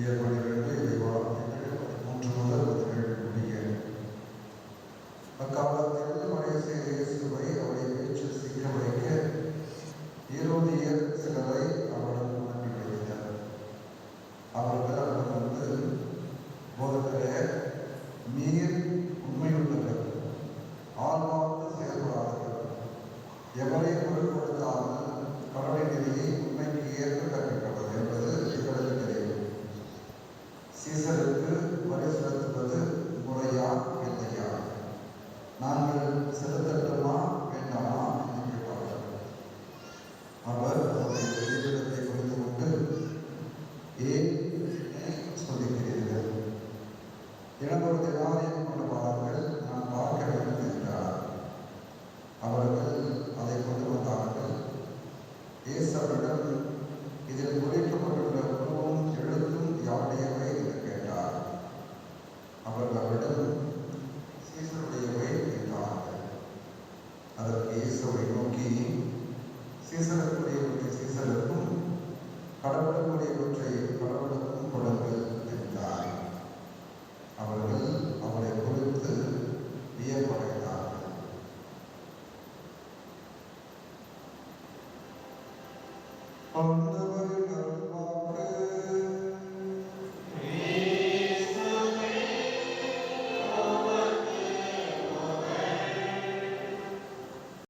ஏற்படுகிறது இவை வார்த்தைகள் மூன்று முதல் அக்காலத்தில் மறைசே இயேசுவை அவரை வீச்சு சிக்க வைக்க ஈரோதியர் சிலரை அவரிடம் அனுப்பி அவர்கள் அவர் வந்து போதகரே நீர் உண்மையுள்ளவர் ஆழ்வார்ந்து செயல்படாதவர் பொருள் பொருட்படுத்தாமல் கடவுளை நெறியை உண்மைக்கு ஏற்ப கற்பிப்பவர் செலுத்தட்டுமா வேண்டாமா on the